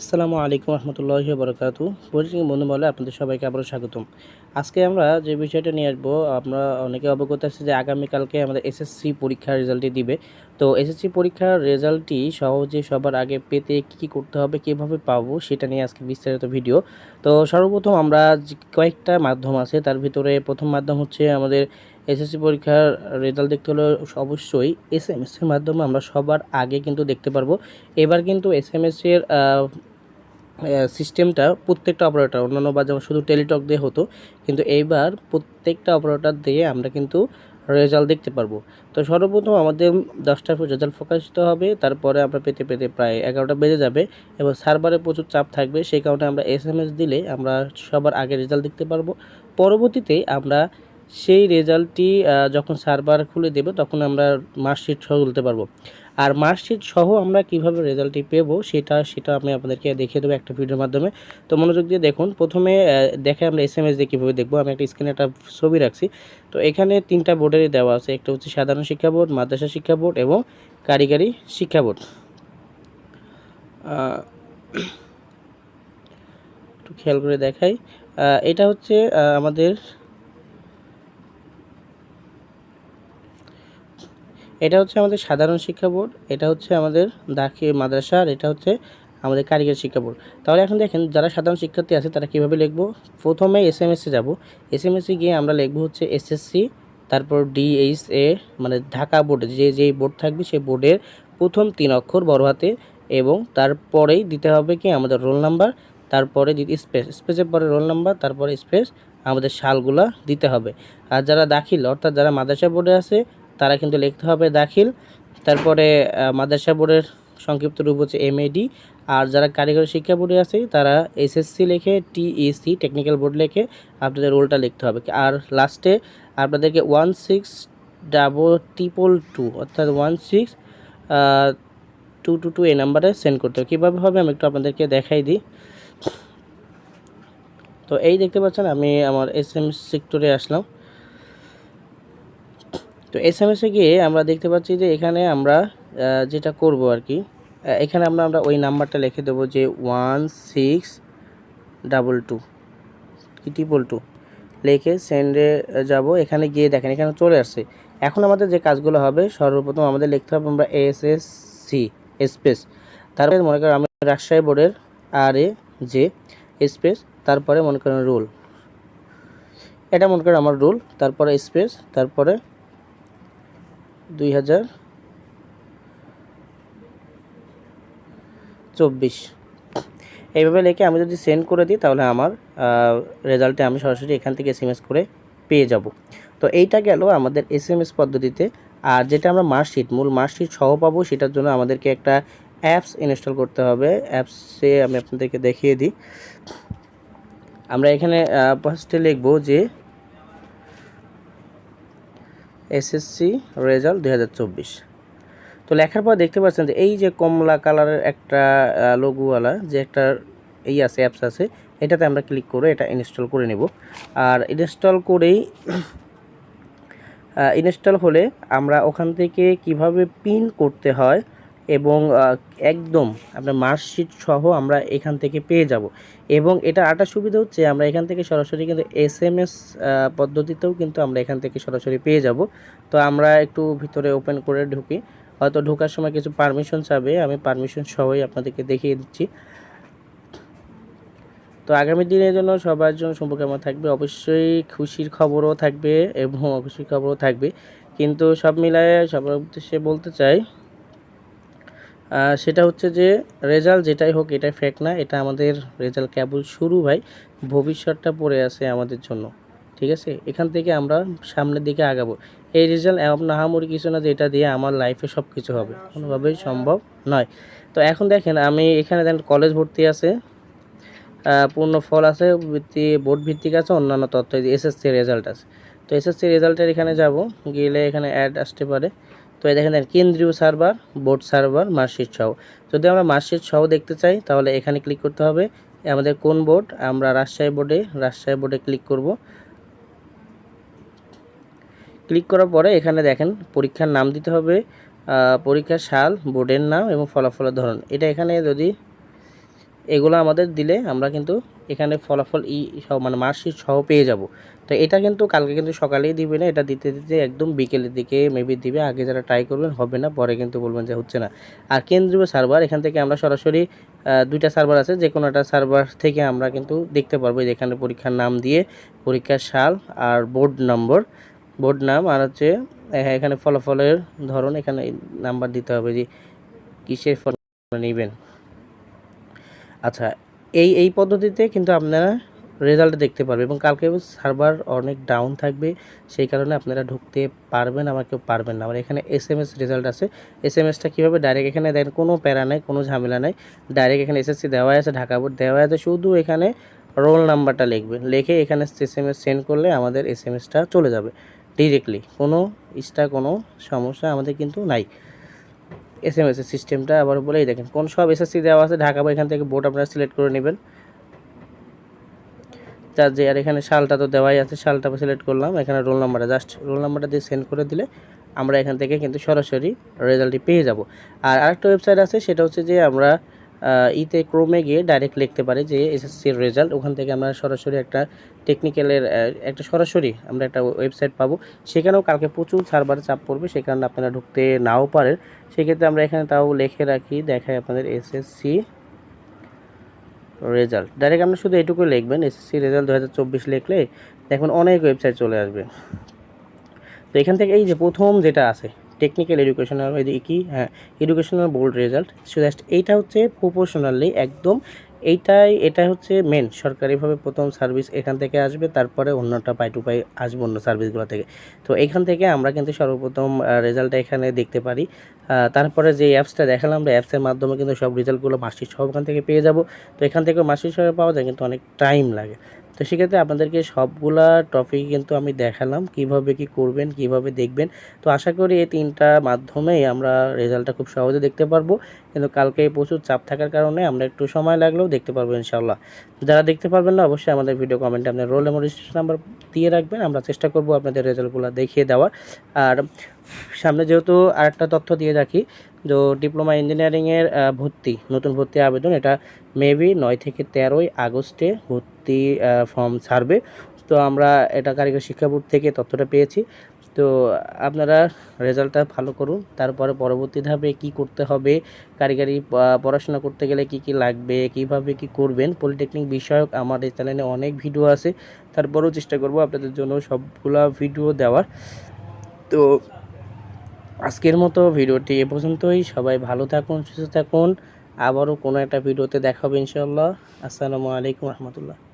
আসসালামু আলাইকুম রহমতুল্লাহ বরকাতু পরিচিত বন্ধু বলে আপনাদের সবাইকে আবারও স্বাগতম। আজকে আমরা যে বিষয়টা নিয়ে আসব, আমরা অনেকে অবগত আছে যে আগামীকালকে আমাদের এসএসসি পরীক্ষার রেজাল্টটি দিবে। তো এসএসসি পরীক্ষার রেজাল্টটি সহজে সবার আগে পেতে কী কী করতে হবে, কীভাবে পাবো সেটা নিয়ে আজকে বিস্তারিত ভিডিও তো সর্বপ্রথম আমরা কয়েকটা মাধ্যম আছে, তার ভিতরে প্রথম মাধ্যম হচ্ছে আমাদের এসএসসি পরীক্ষার রেজাল্ট দেখতে হলে অবশ্যই এস এম এর মাধ্যমে আমরা সবার আগে কিন্তু দেখতে পারব। এবার কিন্তু এস এম এর সিস্টেমটা প্রত্যেকটা অপারেটর অন্যান্য বা যেমন শুধু টেলিটক দিয়ে হতো, কিন্তু এইবার প্রত্যেকটা অপারেটর দিয়ে আমরা কিন্তু রেজাল্ট দেখতে পারব। তো সর্বপ্রথম আমাদের দশটার পর রেজাল্ট প্রকাশিত হবে, তারপরে আমরা পেতে পেতে প্রায় এগারোটা বেজে যাবে এবং সার্ভারে প্রচুর চাপ থাকবে, সেই কারণে আমরা এস দিলে আমরা সবার আগে রেজাল্ট দেখতে পারব। পরবর্তীতে আমরা সেই রেজাল্টটি যখন সার্ভার খুলে দেবে তখন আমরা মার্কশিট সহ তুলতে পারব। আর মার্কশিট সহ আমরা কীভাবে রেজাল্টটি পেবো সেটা সেটা আমি আপনাদেরকে দেখিয়ে দেবো একটা ভিডিওর মাধ্যমে। তো মনোযোগ দিয়ে দেখুন, প্রথমে দেখে আমরা এস এম এস দিয়ে কীভাবে দেখব। আমি একটা স্ক্রিনে একটা ছবি রাখছি। তো এখানে তিনটা বোর্ডেরই দেওয়া আছে। একটা হচ্ছে সাধারণ শিক্ষা বোর্ড, মাদ্রাসা শিক্ষা বোর্ড এবং কারিগরি শিক্ষা বোর্ড। একটু খেয়াল করে দেখাই। এটা হচ্ছে আমাদের এটা হচ্ছে আমাদের সাধারণ শিক্ষা বোর্ড, এটা হচ্ছে আমাদের দাখি মাদ্রাসা আর এটা হচ্ছে আমাদের কারিগরি শিক্ষা বোর্ড। তাহলে এখন দেখেন যারা সাধারণ শিক্ষার্থী আছে তারা কীভাবে লিখব? প্রথমে এস এম এসে যাব। এস এম এসে গিয়ে আমরা লিখব হচ্ছে এসএসসি তারপর ডিএইচ এ মানে ঢাকা বোর্ডে, যে যেই বোর্ড থাকবে সেই বোর্ডের প্রথম তিন অক্ষর বড় হাতে এবং তারপরেই দিতে হবে কি আমাদের রোল নাম্বার, তারপরে দিতে স্পেস, স্পেসের পরে রোল নাম্বার, তারপরে স্পেস আমাদের সালগুলা দিতে হবে। আর যারা দাখিল, অর্থাৎ যারা মাদ্রাসা বোর্ডে আছে তারা কিন্তু লিখতে হবে দাখিল। তারপরে মাদ্রাসা বোর্ডের সংক্ষিপ্ত রূপ হচ্ছে এমএডি আর যারা কারিগরি শিক্ষা বোর্ডে আছে, তারা এসএসসি লেখে টিইসি টেকনিক্যাল বোর্ড লেখে আপনাদের রোলটা লিখতে হবে। আর লাস্টে আপনাদেরকে one six double triple two অর্থাৎ one six two two two এই নাম্বারে সেন্ড করতে হবে। কীভাবে হবে, আমি একটু আপনাদেরকে দেখাই দিই। তো এই দেখতে পাচ্ছেন, আমি আমার এস এম সেক্টরে আসলাম। তো এস এম এসে গিয়ে আমরা দেখতে পাচ্ছি যে এখানে আমরা যেটা করব আর কি এখানে আমরা আমরা ওই নাম্বারটা লিখে দেবো যে ওয়ান সিক্স ডাবল টু কি ট্রিপল টু লিখে সেন্ডে যাব, এখানে গিয়ে দেখেন, এখানে চলে আসছে। এখন আমাদের যে কাজগুলো হবে, সর্বপ্রথম আমাদের লিখতে হবে আমরা এস এস সি স্পেস তারপরে মনে করেন আমি রাজশাহী বোর্ডের আর এ যে স্পেস তারপরে মনে করেন রুল এটা মনে করেন আমার রুল তারপরে স্পেস তারপরে দুই হাজার চব্বিশ। এইভাবে লিখে আমি যদি সেন্ড করে দিই, তাহলে আমার রেজাল্টে আমি সরাসরি এখান থেকে এস করে পেয়ে যাব। তো এইটা গেল আমাদের এস এম এস পদ্ধতিতে। আর যেটা আমরা মার্কশিট, মূল মার্কশিট সহ পাবো, সেটার জন্য আমাদেরকে একটা অ্যাপস ইনস্টল করতে হবে। অ্যাপসে আমি আপনাদেরকে দেখিয়ে দিই। আমরা এখানে ফার্স্টে লিখব যে এসএসসি রেজাল্ট দু হাজার চব্বিশ। তো লেখার পর দেখতে পাচ্ছেন যে এই যে কমলা কালারের একটা লোগোওয়ালা যে একটা এই আছে অ্যাপস আছে, এটাতে আমরা ক্লিক করে এটা ইনস্টল করে নেব। আর ইনস্টল করেই ইনস্টল হলে আমরা ওখান থেকে কীভাবে পিন করতে হয় এবং একদম আপনার মার্কশিট সহ আমরা এখান থেকে পেয়ে যাব। এবং এটা আটা সুবিধা হচ্ছে আমরা এখান থেকে সরাসরি কিন্তু এস এম এস পদ্ধতিতেও কিন্তু আমরা এখান থেকে সরাসরি পেয়ে যাব। তো আমরা একটু ভিতরে ওপেন করে ঢুকি। হয়তো ঢোকার সময় কিছু পারমিশন চাবে, আমি পারমিশন সহই আপনাদেরকে দেখিয়ে দিচ্ছি। তো আগামী দিনের জন্য সবার জন্য শুভকামনা থাকবে। অবশ্যই খুশির খবরও থাকবে এবং অখুশির খবরও থাকবে। কিন্তু সব মিলায়ে সবার উদ্দেশ্যে বলতে চাই সেটা হচ্ছে যে রেজাল্ট যেটাই হোক, এটাই ফেক না, এটা আমাদের রেজাল্ট কেবল শুরু ভাই। ভবিষ্যৎটা পড়ে আছে আমাদের জন্য, ঠিক আছে? এখান থেকে আমরা সামনের দিকে আগাবো। এই রেজাল্ট নাহামরি কিছু না যে এটা দিয়ে আমার লাইফে সব কিছু হবে। কোনোভাবেই সম্ভব নয়। তো এখন দেখেন, আমি এখানে দেখেন কলেজ ভর্তি আছে পূর্ণ ফল আছে, ভিত্তি বোর্ড ভিত্তিক আছে, অন্যান্য তথ্য এসএসসি রেজাল্ট আছে। তো এসএসসি রেজাল্টের এখানে যাব, গেলে এখানে অ্যাড আসতে পারে। তো এই দেখেন, কেন্দ্রীয় সার্ভার বোর্ড সার্ভার মার্কশিট সহ যদি আমরা মার্কশিট সহ দেখতে চাই, তাহলে এখানে ক্লিক করতে হবে। আমাদের কোন বোর্ড আমরা রাজশাহী বোর্ডে রাজশাহী বোর্ডে ক্লিক করব। ক্লিক করার পরে এখানে দেখেন, পরীক্ষার নাম দিতে হবে। পরীক্ষার সাল বোর্ডের নাম এবং ফলাফলের ধরন। এটা এখানে যদি এগুলো আমাদের দিলে আমরা কিন্তু এখানে ফলাফল ই মানে মার্কশিট সহ পেয়ে যাব। তো এটা কিন্তু কালকে কিন্তু সকালেই দিবে না এটা দিতে দিতে একদম বিকেলের দিকে মেবি দিবে আগে যারা ট্রাই করবেন হবে না পরে কিন্তু বলবেন যে হচ্ছে না। আর কেন্দ্রীয় সার্ভার এখান থেকে আমরা সরাসরি দুইটা সার্ভার আছে যে কোনো একটা সার্ভার থেকে আমরা কিন্তু দেখতে পারব। এখানে পরীক্ষার নাম দিয়ে পরীক্ষার সাল আর বোর্ড নম্বর বোর্ড নাম আর হচ্ছে হ্যাঁ, এখানে ফলাফলের ধরন এখানে নাম্বার দিতে হবে যে কিসের ফল নেবেন। আচ্ছা এই এই পদ্ধতিতে কিন্তু আপনারা রেজাল্ট দেখতে পারবে এবং কালকে সার্ভার অনেক ডাউন থাকবে, সেই কারণে আপনারা ঢুকতে পারবেন, আবার কেউ পারবেন না। আমার এখানে এস এম এস রেজাল্ট আছে। এস এম এসটা কীভাবে ডাইরেক্ট এখানে দেখেন কোনো প্যারা নেই, কোনো ঝামেলা নেই। ডাইরেক্ট এখানে এসএসসি দেওয়া আছে, ঢাকা বোর্ড দেওয়া আছে, শুধু এখানে রোল নাম্বারটা লিখবেন। লিখে এখানে এস এম এস সেন্ড করলে আমাদের এস এম এসটা চলে যাবে ডিরেক্টলি কোনো এক্সট্রা কোনো সমস্যা আমাদের কিন্তু নাই। এস এম এস এর সিস্টেমটা আবার বলেই দেখেন। কোন সব এস এসএসসি দেওয়া আছে, ঢাকা বা এখান থেকে বোর্ড আপনারা সিলেক্ট করে নেবেন। তার যে আর এখানে শালটা তো দেওয়াই আছে, সালটা সিলেক্ট করলাম। এখানে রোল নাম্বারটা জাস্ট রোল নাম্বারটা দিয়ে সেন্ড করে দিলে আমরা এখান থেকে কিন্তু সরাসরি রেজাল্টটি পেয়ে যাব। আর আরেকটা ওয়েবসাইট আছে, সেটা হচ্ছে যে আমরা ইতে ক্রোমে গিয়ে ডাইরেক্ট লিখতে পারি যে এসএসসির রেজাল্ট ওখান থেকে আমরা সরাসরি একটা টেকনিক্যালের একটা সরাসরি আমরা একটা ওয়েবসাইট পাবো। সেখানেও কালকে প্রচুর সার্ভারে চাপ পড়বে, সে কারণে আপনারা ঢুকতে নাও পারেন। সেক্ষেত্রে আমরা এখানে তাও লিখে রাখি, দেখাই আপনাদের এসএসসি রেজাল্ট ডাইরেক্ট আপনি শুধু এটুকু লিখবেন এসএসসি রেজাল্ট দু হাজার চব্বিশ লিখলে দেখবেন অনেক ওয়েবসাইট চলে আসবে। তো এখান থেকে এই যে প্রথম যেটা আছে টেকনিক্যাল এডুকেশনাল কি? হ্যাঁ educational board result so just এইটা হচ্ছে প্রপোর্শনালি একদম এইটাই এটা হচ্ছে মেন সরকারিভাবে প্রথম সার্ভিস এখান থেকে আসবে, তারপরে অন্যটা পাই টু পাই আসবে অন্য সার্ভিসগুলো থেকে। তো এখান থেকে আমরা কিন্তু সর্বপ্রথম রেজাল্টটা এখানে দেখতে পারি। তারপরে যে অ্যাপসটা দেখালাম আমরা অ্যাপসের মাধ্যমে কিন্তু সব রেজাল্টগুলো মাসিক সব ওখান থেকে পেয়ে যাব। তো এখান থেকে মাসিক সহ পাওয়া যায়, কিন্তু অনেক টাইম লাগে। তো সেক্ষেত্রে আপনাদেরকে সবগুলা টপিক কিন্তু আমি দেখালাম, কীভাবে কি করবেন, কীভাবে দেখবেন। তো আশা করি এই তিনটা মাধ্যমেই আমরা রেজাল্টটা খুব সহজে দেখতে পারব। কিন্তু কালকে প্রচুর চাপ থাকার কারণে আমরা একটু সময় লাগলেও দেখতে পারব ইনশাল্লাহ যারা দেখতে পারবেন না, অবশ্যই আমাদের ভিডিও কমেন্টে আপনার রোল রেজিস্ট্রেশন নাম্বার দিয়ে রাখবেন, আমরা চেষ্টা করব আপনাদের রেজাল্টগুলো দেখিয়ে দেওয়ার। আর সামনে যেহেতু আরেকটা তথ্য দিয়ে রাখি, তো ডিপ্লোমা ইঞ্জিনিয়ারিংয়ের ভর্তি, নতুন ভর্তি আবেদন, এটা মেবি নয় থেকে তেরোই আগস্টে ভর্তি ফর্ম ছাড়বে। তো আমরা এটা কারিগর শিক্ষা বোর্ড থেকে তথ্যটা পেয়েছি। তো আপনারা রেজাল্টটা ভালো করুন। তারপরে পরবর্তী ধাপে কী করতে হবে, কারিগরি পড়াশোনা করতে গেলে কি কি লাগবে, কীভাবে কি করবেন পলিটেকনিক বিষয়ক আমার এই চ্যানেলে অনেক ভিডিও আছে। তারপরেও চেষ্টা করব আপনাদের জন্য সবগুলা ভিডিও দেওয়ার। তো আজকের মতো ভিডিওটি এ পর্যন্তই। সবাই ভালো থাকুন, সুস্থ থাকুন। আবারও কোনো একটা ভিডিওতে দেখা হবে ইনশাল্লাহ আসসালামু আলাইকুম রহমতুল্লাহ।